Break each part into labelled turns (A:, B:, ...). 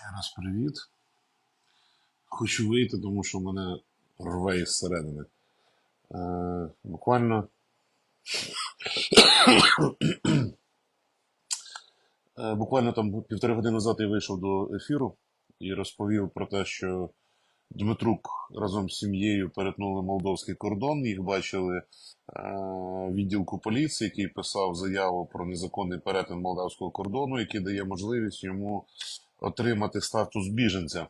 A: Ще раз привіт. Хочу вийти, тому що мене рве із середини. Е, буквально, е, буквально там півтори години назад я вийшов до ефіру і розповів про те, що Дмитрук разом з сім'єю перетнули молдовський кордон. Їх бачили е, відділку поліції, який писав заяву про незаконний перетин молдавського кордону, який дає можливість йому отримати статус біженця.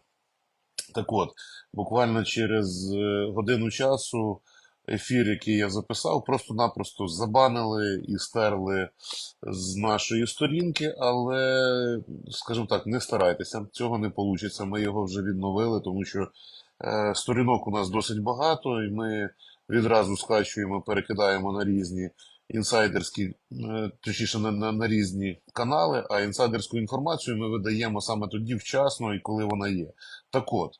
A: Так от, буквально через е, годину часу ефір, який я записав, просто-напросто забанили і стерли з нашої сторінки, але, скажімо так, не старайтеся, цього не вийде. Ми його вже відновили, тому що е, сторінок у нас досить багато, і ми відразу скачуємо, перекидаємо на різні інсайдерські, е, точніше на, на, на різні канали, а інсайдерську інформацію ми видаємо саме тоді вчасно і коли вона є. Так от,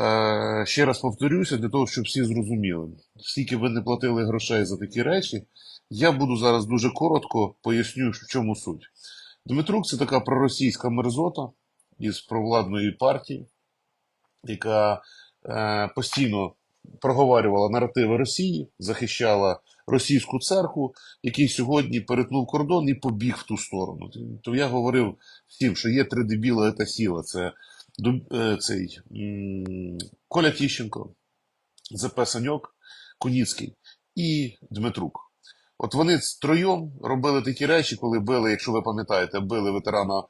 A: е, ще раз повторюся, для того, щоб всі зрозуміли, скільки ви не платили грошей за такі речі, я буду зараз дуже коротко поясню, в чому суть. Дмитрук це така проросійська мерзота із провладної партії, яка е, постійно проговорювала наративи Росії, захищала російську церкву, який сьогодні перетнув кордон і побіг в ту сторону. То я говорив всім, що є три дебіла, це сила. Це е, цей Коля Тіщенко, ЗП Саньок, Куніцький і Дмитрук. От вони тройом робили такі речі, коли били, якщо ви пам'ятаєте, били ветерана е,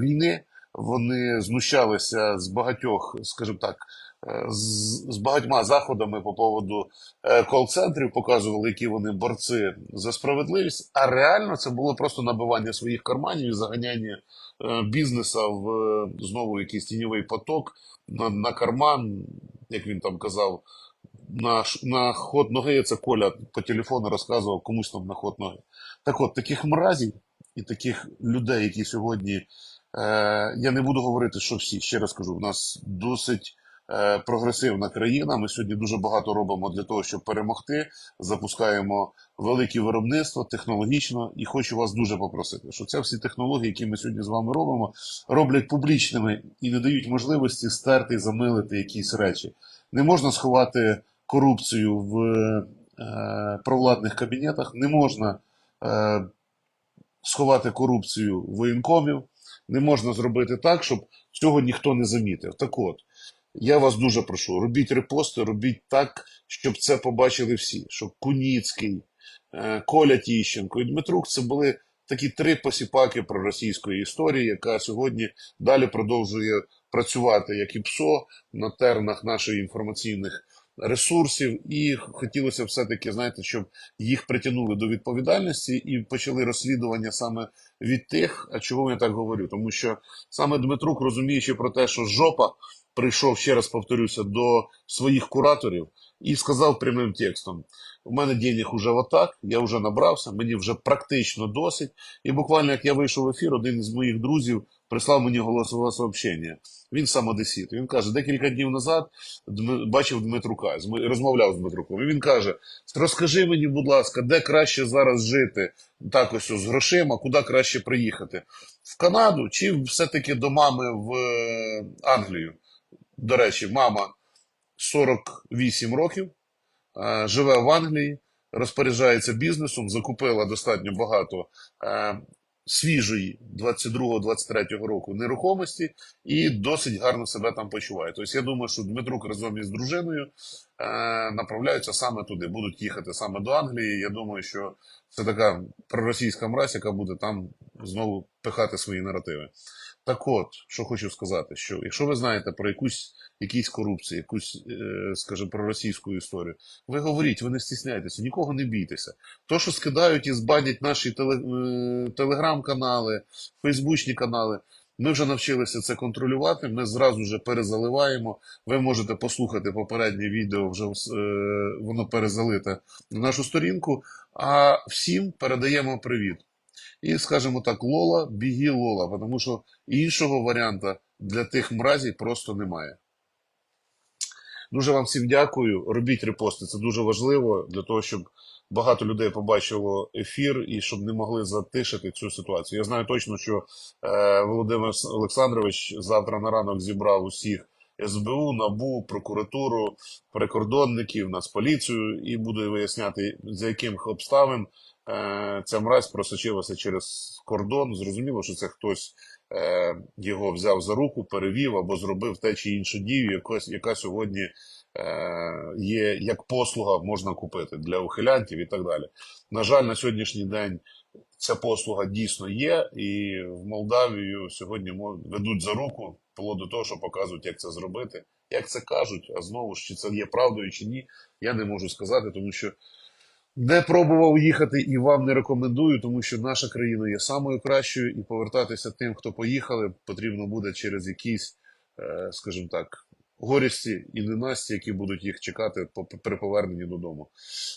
A: війни. Вони знущалися з багатьох, скажімо так, е, з, з багатьма заходами по поводу е, кол-центрів, показували, які вони борці за справедливість. А реально це було просто набивання своїх карманів і заганяння е, бізнеса в знову якийсь тіньовий поток на, на карман, як він там казав, на, на ход ноги. Це Коля по телефону розказував комусь там на ход ноги. Так от, таких мразів і таких людей, які сьогодні, я не буду говорити, що всі, ще раз кажу, в нас досить е, прогресивна країна. Ми сьогодні дуже багато робимо для того, щоб перемогти. Запускаємо великі виробництва технологічно. І хочу вас дуже попросити, що це всі технології, які ми сьогодні з вами робимо, роблять публічними і не дають можливості стерти і замилити якісь речі. Не можна сховати корупцію в е, провладних кабінетах, не можна е, сховати корупцію воєнкомів, не можна зробити так, щоб цього ніхто не замітив. Так от, я вас дуже прошу, робіть репости, робіть так, щоб це побачили всі. Щоб Куніцький, е, Коля Тіщенко і Дмитрук це були такі три посіпаки проросійської історії, яка сьогодні далі продовжує працювати як і ПСО на тернах наших інформаційних ресурсів. І хотілося все-таки, знаєте, щоб їх притягнули до відповідальності і почали розслідування саме від тих, а чого я так говорю? Тому що саме Дмитрук, розуміючи про те, що жопа прийшов, ще раз повторюся, до своїх кураторів і сказав прямим текстом: у мене денег уже отак, я вже набрався, мені вже практично досить. І буквально як я вийшов в ефір, один із моїх друзів прислав мені голосове сообщення. Він сам одесіт. Він каже, декілька днів назад бачив Дмитрука, розмовляв з Дмитруком. І він каже: розкажи мені, будь ласка, де краще зараз жити так ось з грошима, куди краще приїхати? В Канаду чи все-таки до мами в е, Англію? До речі, мама 48 років, е, живе в Англії, розпоряджається бізнесом, закупила достатньо багато е, свіжої 22-23 року нерухомості і досить гарно себе там почуває. Тобто я думаю, що Дмитрук разом із дружиною е, направляються саме туди, будуть їхати саме до Англії. Я думаю, що це така проросійська мразь, яка буде там знову пихати свої наративи. Так от, що хочу сказати, що якщо ви знаєте про якусь якісь корупції, якусь, е, скажімо, проросійську історію, ви говоріть, ви не стісняйтеся, нікого не бійтеся. То, що скидають і збанять наші е, телеграм-канали, фейсбучні канали, ми вже навчилися це контролювати. Ми зразу вже перезаливаємо. Ви можете послухати попереднє відео, вже е, воно перезалите на нашу сторінку. А всім передаємо привіт. І скажімо так, Лола, біги Лола, тому що іншого варіанта для тих мразів просто немає. Дуже вам всім дякую. Робіть репости, це дуже важливо для того, щоб багато людей побачило ефір і щоб не могли затишити цю ситуацію. Я знаю точно, що е, Володимир Олександрович завтра на ранок зібрав усіх СБУ, НАБУ, прокуратуру, прикордонників, Нацполіцію і буде виясняти, за яких обставин ця мразь просочилася через кордон. Зрозуміло, що це хтось е, його взяв за руку, перевів або зробив те чи іншу дію, яка сьогодні е, є як послуга можна купити для ухилянтів і так далі. На жаль, на сьогоднішній день ця послуга дійсно є, і в Молдавію сьогодні ведуть за руку, вплоть до того, що показують, як це зробити. Як це кажуть, а знову ж чи це є правдою чи ні, я не можу сказати, тому що не пробував їхати і вам не рекомендую, тому що наша країна є самою кращою, і повертатися тим, хто поїхали, потрібно буде через якісь, е, скажімо так, горісті і ненасті, які будуть їх чекати при поверненні додому.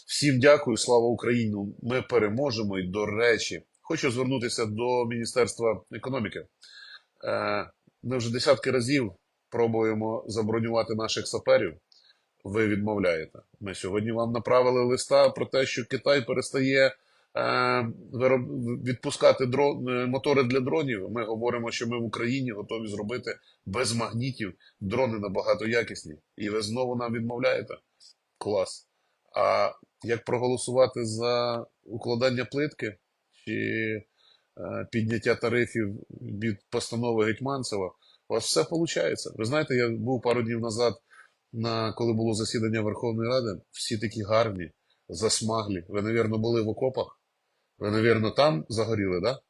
A: Всім дякую, слава Україні! Ми переможемо. І до речі, хочу звернутися до Міністерства економіки. Е, Ми вже десятки разів пробуємо забронювати наших саперів. Ви відмовляєте. Ми сьогодні вам направили листа про те, що Китай перестає е, відпускати дрон, е, мотори для дронів. Ми говоримо, що ми в Україні готові зробити без магнітів дрони набагато якісні. І ви знову нам відмовляєте. Клас. А як проголосувати за укладання плитки чи е, підняття тарифів від постанови Гетьманцева? У вас все виходить. Ви знаєте, я був пару днів назад, на, коли було засідання Верховної Ради, всі такі гарні, засмаглі. Ви, навірно, були в окопах? Ви, навірно, там загоріли, да?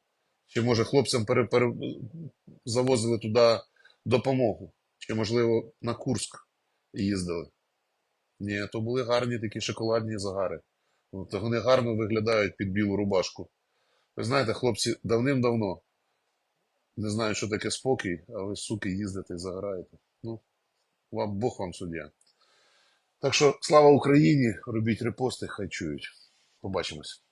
A: Чи може хлопцям пере, пере, завозили туди допомогу? Чи, можливо, на Курск їздили? Ні, то були гарні такі шоколадні загари. То вони гарно виглядають під білу рубашку. Ви знаєте, хлопці давним-давно не знаю, що таке спокій, а ви, суки, їздите і загораєте. Ну, вам Бог вам суддя. Так що слава Україні, робіть репости, хай чують. Побачимось.